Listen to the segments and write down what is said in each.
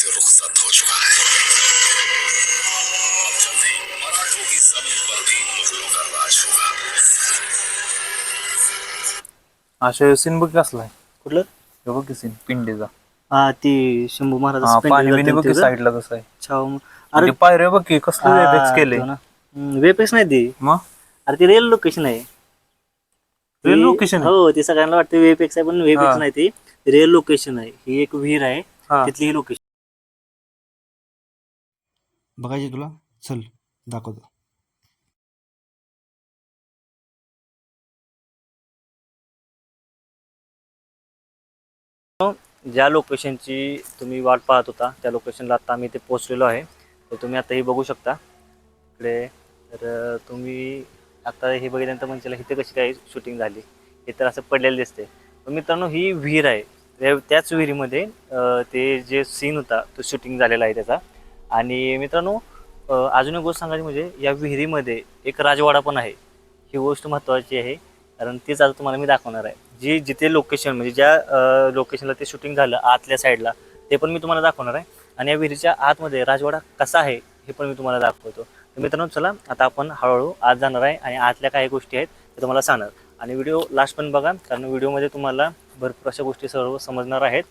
से रुखसत हो चुका है अब जल्दी मराठों की जमीन पर भी मुगलों का राज होगा अशा सीन बघ कसलाय कुठलं हे बघ सीन पिंडीचा हा ती शंभू महाराज हा पाणी बिणी बघ साईडला कसं आहे अरे पायऱ्या बघ की कसलं वेबेक्स केले वेपेक्स नाही ती मग अरे ती रिअल लोकेशन आहे ती- location आहे? हो ती सगळ्यांना वाटते वेपेक्स आहे पण हा. वेपेक्स नाही ती रिअल लोकेशन आहे ही एक विहीर आहे हा. तिथली ही लोकेशन बघायचे तुला? चल दाखवतो. ज्या लोकेशनची तुम्ही वाट पाहत होता त्या लोकेशनला आता आम्ही इथे पोहोचलेलो आहे. तर तुम्ही आता हे बघू शकता. इकडे तर तुम्ही आता हे बघितल्यानंतर म्हणजे इथे कशी काय शूटिंग झाली हे तर असं पडलेलं दिसते मित्रांनो ही विहीर आहे. त्याच विहिरीमध्ये ते जे सीन होता तो शूटिंग झालेला आहे त्याचा. आणि मित्रांनो अजून एक गोष्ट सांगायची म्हणजे या विहिरीमध्ये एक राजवाडा पण आहे. ही गोष्ट महत्त्वाची आहे कारण तेच आता तुम्हाला मी दाखवणार आहे. जी जिथे लोकेशन म्हणजे ज्या लोकेशनला ते शूटिंग झालं आतल्या साईडला ते पण मी तुम्हाला दाखवणार आहे. आणि या विहिरीच्या आतमध्ये राजवाडा कसा आहे हे पण मी तुम्हाला दाखवतो. तर मित्रांनो चला आता आपण हळूहळू आत जाणार आहे आणि आतल्या काही गोष्टी आहेत ते तुम्हाला सांगणार. आणि व्हिडिओ लास्ट पण बघा कारण व्हिडिओमध्ये तुम्हाला भरपूर अशा गोष्टी सर्व समजणार आहेत.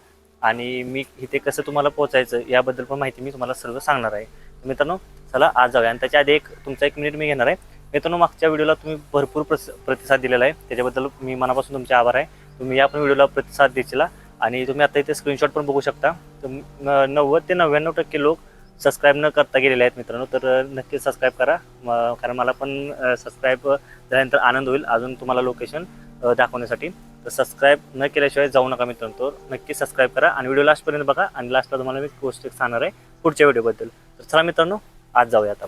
आणि मी इथे कसं तुम्हाला पोहोचायचं याबद्दल पण माहिती मी तुम्हाला सर्व सांगणार आहे. मित्रांनो चला आज जाऊया. आणि त्याच्या आधी एक तुमचा एक मिनिट मी घेणार आहे. मित्रांनो मागच्या व्हिडिओला तुम्ही भरपूर प्रस प्रतिसाद दिलेला आहे. त्याच्याबद्दल मी मनापासून तुमचे आभार आहे. तुम्ही या पण व्हिडिओला प्रतिसाद दिला आणि तुम्ही आता इथे स्क्रीनशॉट पण बघू शकता. तर नव्वद ते नव्याण्णव टक्के लोक सबस्क्राईब न करता गेलेले आहेत मित्रांनो तर नक्कीच सबस्क्राईब करा. कारण मला पण सबस्क्राईब झाल्यानंतर आनंद होईल अजून तुम्हाला लोकेशन दाखवण्यासाठी. तर सबस्क्राईब न केल्याशिवाय जाऊ नका मित्रांनो तर नक्की सबस्क्राईब करा आणि व्हिडिओ लास्टपर्यंत बघा आणि लास्टला तुम्हाला मी गोष्ट सांगणार आहे पुढच्या व्हिडिओबद्दल तर चला मित्रांनो आज जाऊया आता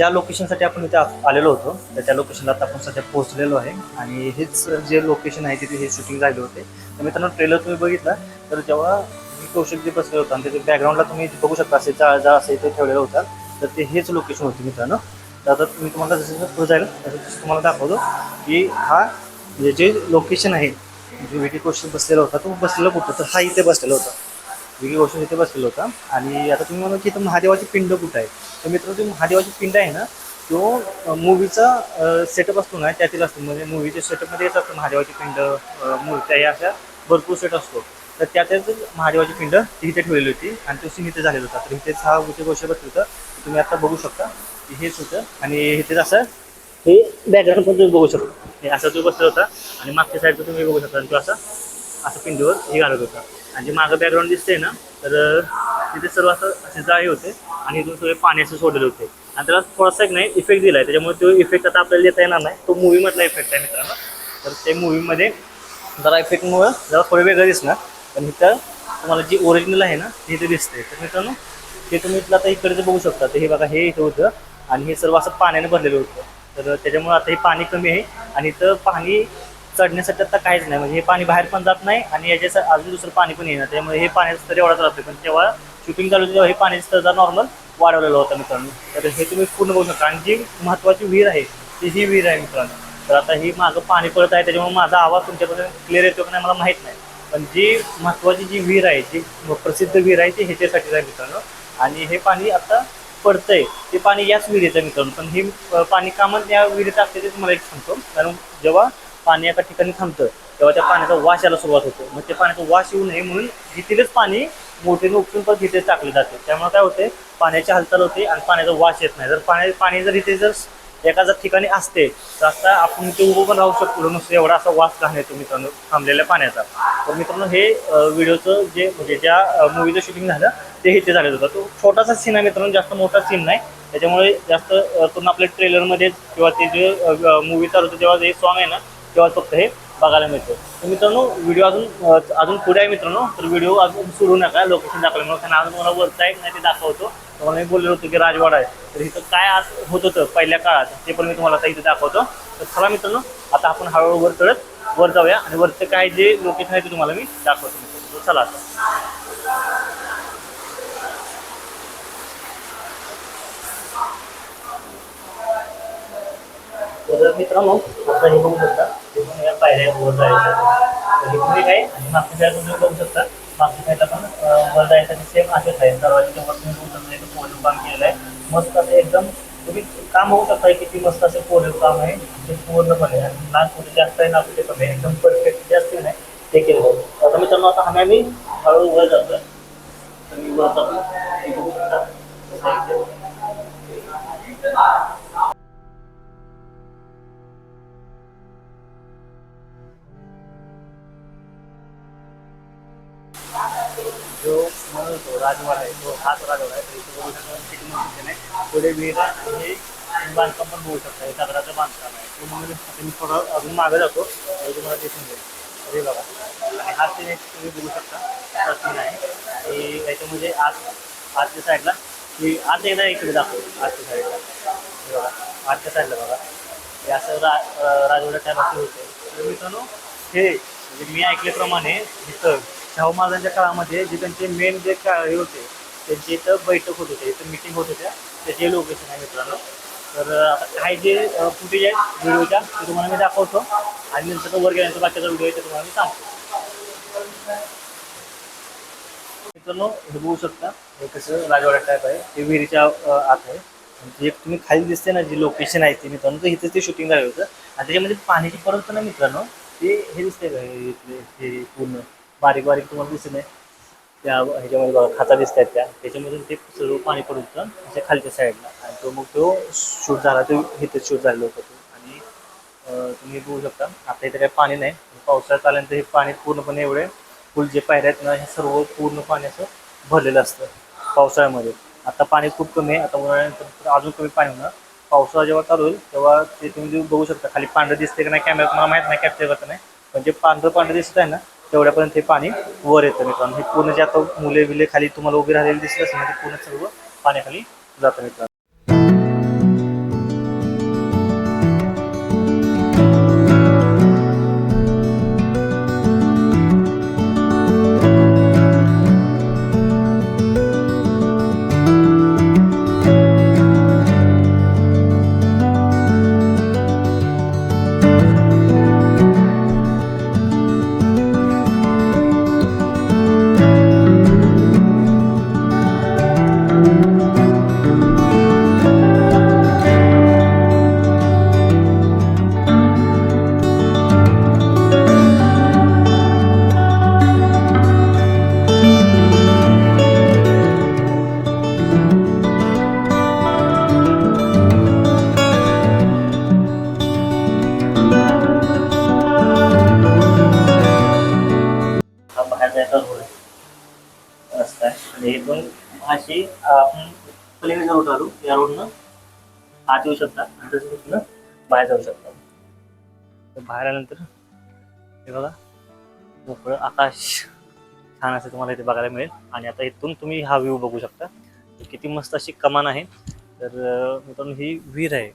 ज्या लोकेशनसाठी आपण इथे आलेलो होतो तर त्या लोकेशनला आता आपण सध्या पोहोचलेलो आहे. आणि हेच जे लोकेशन आहे तिथे हे शूटिंग झाले होते. तर मित्रांनो ट्रेलर तुम्ही बघितला तर जेव्हा मी कौशल जे बसले होता आणि त्याच्या बॅकग्राऊंडला तुम्ही बघू शकता असे जाळ जाळ असे इथे ठेवलेलं होता. तर ते हेच लोकेशन होते मित्रांनो. तर आता मी तुम्हाला जसं जसं पुढे जाईल तसं तसं तुम्हाला दाखवतो की हा म्हणजे जे लोकेशन आहे जे व्हिडिओ कौशल बसलेला होता तो बसलेला कुठं? तर हा इथे बसलेला होता. विकी गोष्ट इथे बसलेला होता. आणि आता तुम्ही म्हणा की इथं महादेवाची पिंड कुठं आहे? तर मित्र ती महादेवाची पिंड आहे ना तो मूवीचा सेटअप असतो ना त्यातील असतो. म्हणजे मूवीच्या सेटअपमध्ये येत असतो महादेवाची पिंड मूर्त्या या अशा भरपूर सेट असतो. तर त्यातच महादेवाची पिंड ती इथे ठेवलेली होती आणि तो सीन इथे झालेला होता. तर इथे हा उचे गोष्ट बसलं होतं. तुम्ही आता बघू शकता. हेच होतं. आणि इथेच असं हे बॅकग्राऊंड पण तुम्ही बघू शकता. हे असं तो बसला होता. आणि मागच्या साईडचं तुम्ही बघू शकता. आणि तो असं असं पिंडीवर हे घालत होता. आणि जे मागं बॅकग्राऊंड दिसतंय ना तर तिथे सर्व असं असे जाळे होते आणि इथून सगळे पाणी असं सोडलेले होते. आणि त्याला थोडासा एक नाही इफेक्ट दिला आहे त्याच्यामुळे तो इफेक्ट आता आपल्याला देता येणार नाही. तो मूवीमधला इफेक्ट आहे मित्रांनो. तर ते मूवीमध्ये जरा इफेक्टमुळं जरा थोडं वेगळं दिसणार. पण इथं तुम्हाला जी ओरिजिनल आहे ना ते इथे दिसते तर मित्रांनो ते तुम्ही इथलं आता इकडे बघू शकता. तर हे बघा हे इथं होतं आणि हे सर्व असं पाण्याने भरलेलं होतं. तर त्याच्यामुळे आता हे पाणी कमी आहे आणि इथं पाणी चढण्यासाठी आता काहीच नाही. म्हणजे हे पाणी बाहेर पण जात नाही आणि याच्या अजून दुसरं पाणी पण येणार. त्यामुळे हे पाण्याचा स्तर एवढाच राहतो पण तेव्हा शूटिंग चालू तेव्हा हे पाण्याचं स्तर जर नॉर्मल वाढवलेलं होतं मित्रांनो. तर हे तुम्ही पूर्ण बघू शकता. आणि जी महत्त्वाची विहीर आहे ती ही विहीर आहे मित्रांनो. तर आता ही मागं पाणी पडत आहे त्याच्यामुळे माझा आवाज तुमच्यापर्यंत क्लिअर येतो का नाही मला माहीत नाही. पण जी महत्त्वाची जी विहीर आहे जी प्रसिद्ध विहीर आहे ती ह्याच्यासाठीच आहे मित्रांनो. आणि हे पाणी आता पडतंय. ते पाणी याच विहिरीचं मित्रांनो. पण हे पाणी का या विहिरीत असते ते तुम्हाला एक सांगतो. कारण जेव्हा पाणी एका ठिकाणी थांबतं तेव्हा त्या पाण्याचा वास यायला सुरुवात होतो. मग ते पाण्याचा वास येऊ नये म्हणून घेतीलच पाणी मोठीने उपसून पण तिथेच टाकले जाते. त्यामुळे काय होते पाण्याची हालचाल होते आणि पाण्याचा वास येत नाही. जर पाण्या पाणी जर इथे जर एका जर ठिकाणी असते तर आता आपण इथे उभं पण राहू शकतो. नुसतं एवढा असा वास घाण येतो मित्रांनो थांबलेल्या पाण्याचा. तर मित्रांनो हे व्हिडिओचं जे म्हणजे ज्या मूवीचं शूटिंग झालं ते इथे झालेलं होतं. तो छोटासा सीन आहे मित्रांनो जास्त मोठा सीन नाही. त्याच्यामुळे जास्त करून पूर्ण आपल्या ट्रेलरमध्ये किंवा ते जे मूवी चालू होतं तेव्हा जे सॉन्ग आहे ना तेव्हा फक्त हे बघायला मिळतं. तर मित्रांनो व्हिडिओ अजून अजून पुढे आहे मित्रांनो तर व्हिडिओ अजून सोडू नका लोकेशन दाखवल्यामुळे कारण अजून मला वरचा एक नाही ते दाखवतो. तुम्हाला मी बोललेलो होतो की राजवाडा आहे. तर इथं काय आज होत होतं पहिल्या काळात ते पण मी तुम्हाला आता इथे दाखवतो. तर चला मित्रांनो आता आपण हळूहळू वर चढत वर जाऊया. आणि वरचं काय जे लोकेशन आहे ते तुम्हाला मी दाखवतो मित्रांनो. चला आता. मित्रांनो आता हे बघू शकता हे. पण या पायऱ्या वर जायचं हे सेम असेच आहे दरवाजाच्या वर तुम्ही बघू शकता काम केलेलं आहे मस्त एकदम तुम्ही काम बघू शकता किती मस्त असं काम आहे ते पूर्णपणे आणि कुठे जास्त आहे ना कुठे कमी आहे एकदम परफेक्ट जास्त नाही ते केलं आता मित्रांनो आता आम्ही आम्ही वर जातोय तर मी वर जातो तो राजवाडा आहे तो हाच राजवाडा आहे तर इथे बघू शकता. आहे. पुढे विहीर आहे हे बांधकाम पण बघू शकता. हे दगडाचं बांधकाम आहे. पूर्ण म्हणजे मी थोडं अजून मागे जातो. तर तुम्हाला दिसून जाईल. हे बघा आणि हा सीन एक तुम्ही बघू शकता. असा सीन आहे. आणि याच्यामध्ये आत आजच्या साईडला की आत एकदा इकडे दाखवतो. आजच्या साईडला हे बघा. आजच्या साईडला बघा. हे असं रा राजवाडा टाईप असं होते. तर मित्रांनो हे म्हणजे मी ऐकल्याप्रमाणे इथं शाहू महाराजांच्या काळामध्ये जे त्यांचे मेन जे का हे होते त्यांचे इथं बैठक होत होते इथं मिटिंग होत होत्या. त्याचे लोकेशन आहे मित्रांनो. तर आता काही जे फुटेज आहेत व्हिडिओच्या ते तुम्हाला मी दाखवतो. आणि नंतर वर गेल्यानंतर बाकीचा व्हिडिओ आहे ते तुम्हाला मी सांगतो. मित्रांनो हे बघू शकता हे कसं राजवाडा टाईप आहे. ते विहिरीच्या आत आहे. जे तुम्ही खाली दिसते ना जी लोकेशन आहे ते मित्रांनो तर इथं ते शूटिंग झालं होतं. आणि त्याच्यामध्ये पाण्याची परत नाही मित्रांनो. ते हे दिसते का हे पूर्ण? बारीक बारीक तुम्हाला दिसत नाही त्या ह्याच्यामध्ये बघा खाचा दिसत आहेत त्या. त्याच्यामधून ते सर्व पाणी पडत होतं त्याच्या खालच्या साईडला आणि तो मग तो शूट झाला तो इथं शूट झालेला होता तो. आणि तुम्ही बघू शकता आता इथे काही पाणी नाही. पावसाळ्यात आल्यानंतर हे पाणी पूर्णपणे एवढे फुल जे पायऱ्या आहेत ना हे सर्व पूर्ण पाणी असं भरलेलं असतं पावसाळ्यामध्ये. आता पाणी खूप कमी आहे. आता उन्हाळ्यानंतर अजून कमी पाणी होणार. पावसाळा जेव्हा चालू होईल तेव्हा ते तुम्ही बघू शकता. खाली पांढरं दिसते का नाही कॅमेरा मला माहीत नाही कॅप्चर करता नाही. पण जे पांढरं पांढरं दिसत आहे ना तेवढ्यापर्यंत हे पाणी वर येतं मित्रांनो. हे पूर्ण जे आता मुले बिले खाली तुम्हाला उभी राहिलेली दिसत असेल ना ते पूर्ण सर्व पाण्याखाली जातं मित्रांनो. आणि इथून अशी आपण पलीकडे रोड आलो या रोडनं आत येऊ शकता. आणि तसं बाहेर जाऊ शकता. बाहेर आल्यानंतर हे बघा मोकळं आकाश छान असं तुम्हाला इथे बघायला मिळेल. आणि आता इथून तुम्ही हा व्ह्यू बघू शकता. किती मस्त अशी कमान आहे. तर मित्रांनो ही विहीर आहे.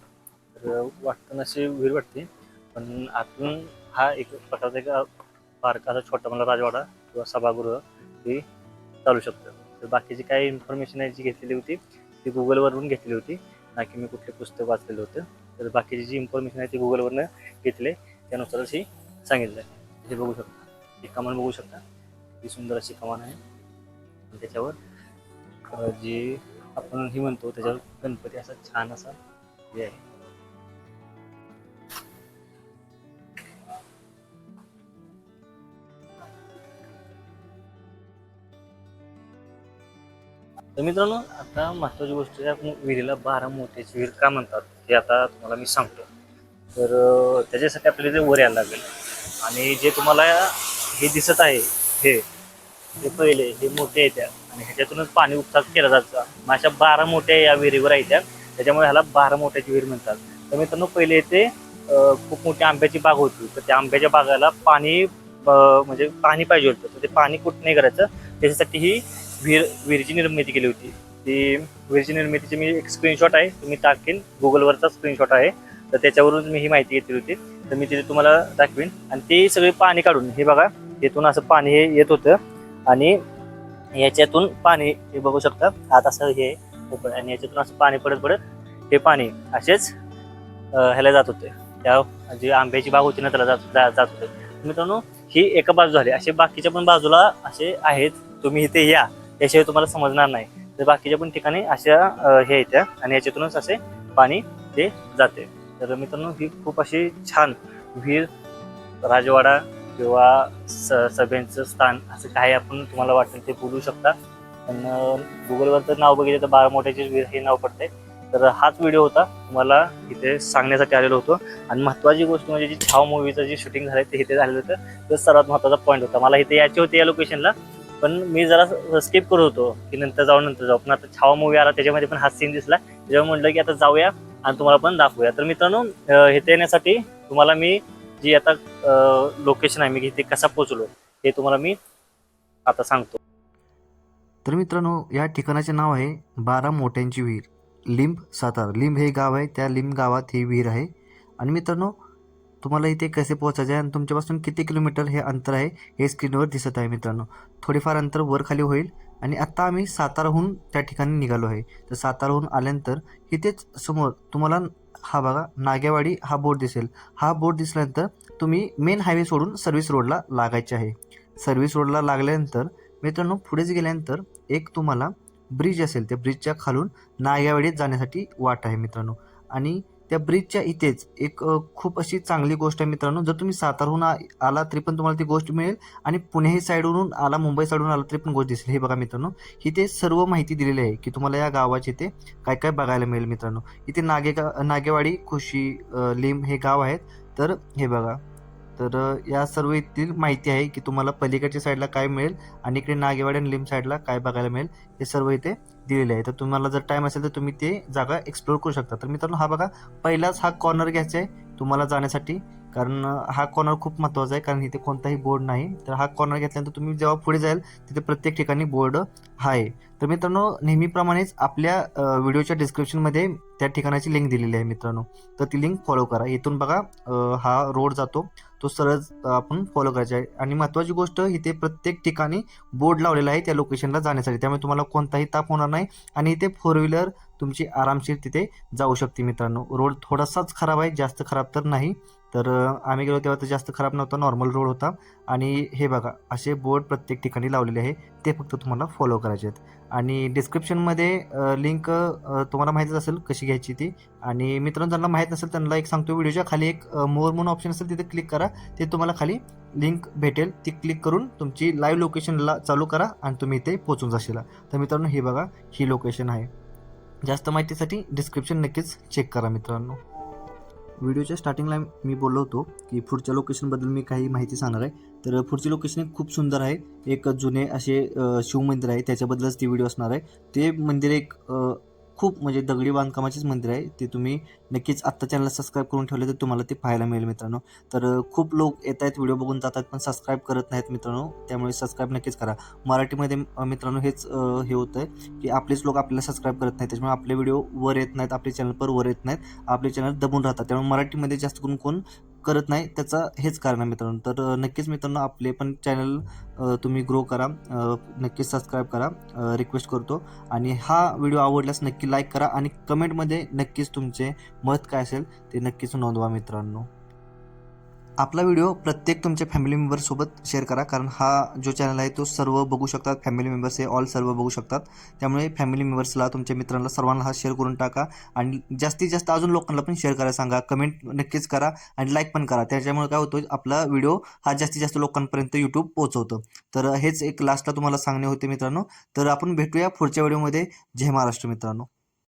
तर वाटताना वाटतं अशी विहीर वाटते. पण आतून हा एक प्रकारचा एक पार्क असा छोटा मला राजवाडा किंवा सभागृह हे चालू शकतं. तर बाकीची काही इन्फॉर्मेशन आहे जी घेतलेली होती ती गुगलवरून घेतली होती ना की मी कुठले पुस्तक वाचलेलं होतं. तर बाकीची जी इन्फॉर्मेशन आहे ती गुगलवरनं घेतले त्यानुसारच ही सांगितलं आहे. हे बघू शकता. ही कमान बघू शकता. ही सुंदर अशी कमान आहे. आणि त्याच्यावर जी आपण ही म्हणतो त्याच्यावर गणपती असा छान असा हे आहे. तर मित्रांनो आता महत्वाची गोष्ट या विहिरीला बारा मोठ्याची विहीर का म्हणतात हे आता तुम्हाला मी सांगतो. तर त्याच्यासाठी आपल्याला ते वर यायला लागेल. आणि जे तुम्हाला हे दिसत आहे हे हे पहिले हे मोठे येत्या आणि ह्याच्यातूनच पाणी उपचार केला जातं मग अशा बारा मोठ्या या विहिरीवर येत्या त्याच्यामुळे ह्याला बारा मोठ्याची विहीर म्हणतात. तर मित्रांनो पहिले येते खूप मोठी आंब्याची बाग होती. तर त्या आंब्याच्या बागाला पाणी म्हणजे पाणी पाहिजे होतं. तर ते पाणी कुठं नाही करायचं. त्याच्यासाठी ही विहीर विहिरीची निर्मिती केली होती. ती विहिरीची निर्मितीची मी एक स्क्रीनशॉट आहे तुम्ही टाकेन. गुगलवरचा स्क्रीनशॉट आहे. तर त्याच्यावरून मी ही माहिती घेतली होती. तर मी तिथे तुम्हाला दाखवीन. आणि ते सगळे पाणी काढून हे बघा येथून असं पाणी हे येत होतं. आणि याच्यातून पाणी हे बघू शकता आता असं हे ओपन आणि याच्यातून असं पाणी पडत पडत हे पाणी असेच ह्याला जात होते. त्या जी आंब्याची बाग होती ना त्याला जात जात होते. मित्रांनो ही एका बाजू झाली. असे बाकीच्या पण बाजूला असे आहेत. तुम्ही इथे या. याशिवाय तुम्हाला समजणार नाही. तर बाकीच्या पण ठिकाणी अशा हे येत्या आणि याच्यातूनच असे पाणी ते जाते. तर मित्रांनो ही खूप अशी छान विहीर राजवाडा किंवा स सभेचं स्थान असं काही आपण तुम्हाला वाटेल ते बोलू शकता. पण गुगलवर तर नाव बघितलं तर बारा मोठ्याचे विहीर हे नाव पडते तर हाच व्हिडिओ होता. तुम्हाला इथे सांगण्यासाठी आलेलो होतो. आणि महत्त्वाची गोष्ट म्हणजे जी छाव मूवीचं जे शूटिंग झालं ते इथे झालेलं होतं. तर सर्वात महत्त्वाचा पॉईंट होता. मला इथे यायचे होते या लोकेशनला पण मी जरा स्किप करत होतो की नंतर जाऊ नंतर जाऊ. पण आता छावा मूवी आला त्याच्यामध्ये पण हा सीन दिसला. जेव्हा म्हटलं की आता जाऊया आणि तुम्हाला पण दाखवूया. तर मित्रांनो हे येण्यासाठी तुम्हाला मी जी आता लोकेशन आहे मी इथे कसा पोहोचलो हे तुम्हाला मी आता सांगतो. तर मित्रांनो या ठिकाणाचे नाव आहे बारा मोठ्यांची विहीर. लिंब सातारा. लिंब हे गाव आहे त्या लिंब गावात ही विहीर आहे. आणि मित्रांनो तुम्हाला इथे कसे पोहोचायचे आहे आणि तुमच्यापासून किती किलोमीटर हे अंतर आहे हे स्क्रीनवर दिसत आहे मित्रांनो. थोडेफार अंतर वर खाली होईल आणि आत्ता आम्ही साताराहून त्या ठिकाणी निघालो आहे. तर साताराहून आल्यानंतर इथेच समोर तुम्हाला हा बघा नागेवाडी हा बोर्ड दिसेल. हा बोर्ड दिसल्यानंतर तुम्ही मेन हायवे सोडून सर्व्हिस रोडला लागायचे आहे. सर्व्हिस रोडला लागल्यानंतर मित्रांनो पुढेच गेल्यानंतर एक तुम्हाला ब्रिज असेल. त्या ब्रिजच्या खालून नागेवाडीत जाण्यासाठी वाट आहे मित्रांनो. आणि त्या ब्रिजच्या इथेच एक खूप अशी चांगली गोष्ट आहे मित्रांनो. जर तुम्ही सातारहून आ- आला तरी पण तुम्हाला ती गोष्ट मिळेल आणि पुणेही साईडवरून आला मुंबई साईडवरून आला तरी पण गोष्ट दिसेल. हे बघा मित्रांनो इथे सर्व माहिती दिलेली आहे की तुम्हाला या गावाचे इथे काय काय बघायला मिळेल मित्रांनो. इथे नागेगा नागेवाडी खुशी लिम हे गाव आहेत. तर हे बघा तर या सर्व इथली माहिती आहे की तुम्हाला पलीकडच्या साईडला काय मिळेल आणि इकडे नागेवाडी आणि लिम साईडला काय बघायला मिळेल हे सर्व इथे दिलेले आहे. तर तुम्हाला जर टाईम असेल तर तुम्ही ते जागा एक्सप्लोर करू शकता. तर मित्रांनो हा बघा पहिलाच हा कॉर्नर घ्यायचा आहे. तुम्हाला जाण्यासाठी कारण हा कॉर्नर खूप महत्त्वाचा आहे कारण इथे कोणताही बोर्ड नाही. तर हा कॉर्नर घेतल्यानंतर तुम्ही जेव्हा पुढे जाईल तिथे प्रत्येक ठिकाणी बोर्ड आहे. तर मित्रांनो नेहमीप्रमाणेच आपल्या व्हिडिओच्या डिस्क्रिप्शनमध्ये त्या ठिकाणाची लिंक दिलेली आहे मित्रांनो. तर ती लिंक फॉलो करा. इथून बघा हा रोड जातो. तो सरळ आपण फॉलो करायचा आहे. आणि महत्त्वाची गोष्ट इथे प्रत्येक ठिकाणी बोर्ड लावलेला आहे त्या लोकेशनला जाण्यासाठी. त्यामुळे तुम्हाला कोणताही ताप होणार नाही. आणि इथे फोर व्हीलर तुमची आरामशीर तिथे जाऊ शकते मित्रांनो. रोड थोडासाच खराब आहे जास्त खराब तर नाही. तर आम्ही गेलो तेव्हा तर जास्त खराब नव्हता नॉर्मल रोड होता. आणि हे बघा असे बोर्ड प्रत्येक ठिकाणी लावलेले आहे. ते फक्त तुम्हाला फॉलो करायचे आहेत. आणि डिस्क्रिप्शनमध्ये लिंक तुम्हाला माहीतच असेल कशी घ्यायची ती. आणि मित्रांनो ज्यांना माहीत नसेल त्यांना एक सांगतो व्हिडिओच्या खाली एक मोर म्हणून ऑप्शन असेल तिथे क्लिक करा. ते तुम्हाला खाली लिंक भेटेल. ती क्लिक करून तुमची लाईव्ह लोकेशनला चालू करा आणि तुम्ही इथे पोचून जाशील. तर मित्रांनो हे बघा ही लोकेशन आहे. जास्त माहितीसाठी डिस्क्रिप्शन नक्कीच चेक करा मित्रांनो. व्हिडिओच्या स्टार्टिंगला मी बोललो होतो की पुढच्या लोकेशनबद्दल मी काही माहिती सांगणार आहे. तर पुढची लोकेशन खूप सुंदर आहे. एक जुने असे शिवमंदिर आहे. त्याच्याबद्दलच ती व्हिडिओ असणार आहे. ते मंदिर एक खूप म्हणजे दगडी बांधकामाचेच मंदिर आहे. ते तुम्ही नक्कीच आत्ता चॅनलला सबस्क्राईब करून ठेवले तर तुम्हाला ते पाहायला मिळेल मित्रांनो. तर खूप लोक येत आहेत व्हिडिओ बघून जातात पण सबस्क्राईब करत नाहीत मित्रांनो. त्यामुळे सबस्क्राईब नक्कीच करा. मराठीमध्ये मित्रांनो हेच हे होतं आहे की आपलेच लोक आपल्याला सबस्क्राईब करत नाहीत. त्याच्यामुळे आपले व्हिडिओ वर येत नाहीत आपले चॅनल पर वर येत नाहीत. आपले चॅनल दबून राहतात. त्यामुळे मराठीमध्ये जास्त करून कोण करत नाही त्याचं हेच कारण आहे मित्रांनो. तर नक्कीच मित्रांनो आपले पण चॅनल तुम्ही ग्रो करा नक्कीच सबस्क्राईब करा रिक्वेस्ट करतो. आणि हा व्हिडिओ आवडल्यास नक्की लाईक करा आणि कमेंटमध्ये नक्कीच तुमचे मत काय असेल ते नक्कीच नोंदवा मित्रांनो. आपला व्हिडिओ प्रत्येक तुमच्या फॅमिली मेंबरसोबत शेअर करा. कारण हा जो चॅनल आहे तो सर्व बघू शकतात. फॅमिली मेंबर्स हे ऑल सर्व बघू शकतात. त्यामुळे फॅमिली मेंबर्सला तुमच्या मित्रांना सर्वांना हा शेअर करून टाका. आणि जास्तीत जास्त अजून लोकांना पण शेअर करायला सांगा. कमेंट नक्कीच करा आणि लाईक पण करा. त्याच्यामुळे काय होतं आपला व्हिडिओ हा जास्तीत जास्त लोकांपर्यंत यूट्यूब पोहोचवतं. तर हेच एक लास्टला तुम्हाला सांगणे होते मित्रांनो. तर आपण भेटूया पुढच्या व्हिडिओमध्ये जय महाराष्ट्र मित्रांनो.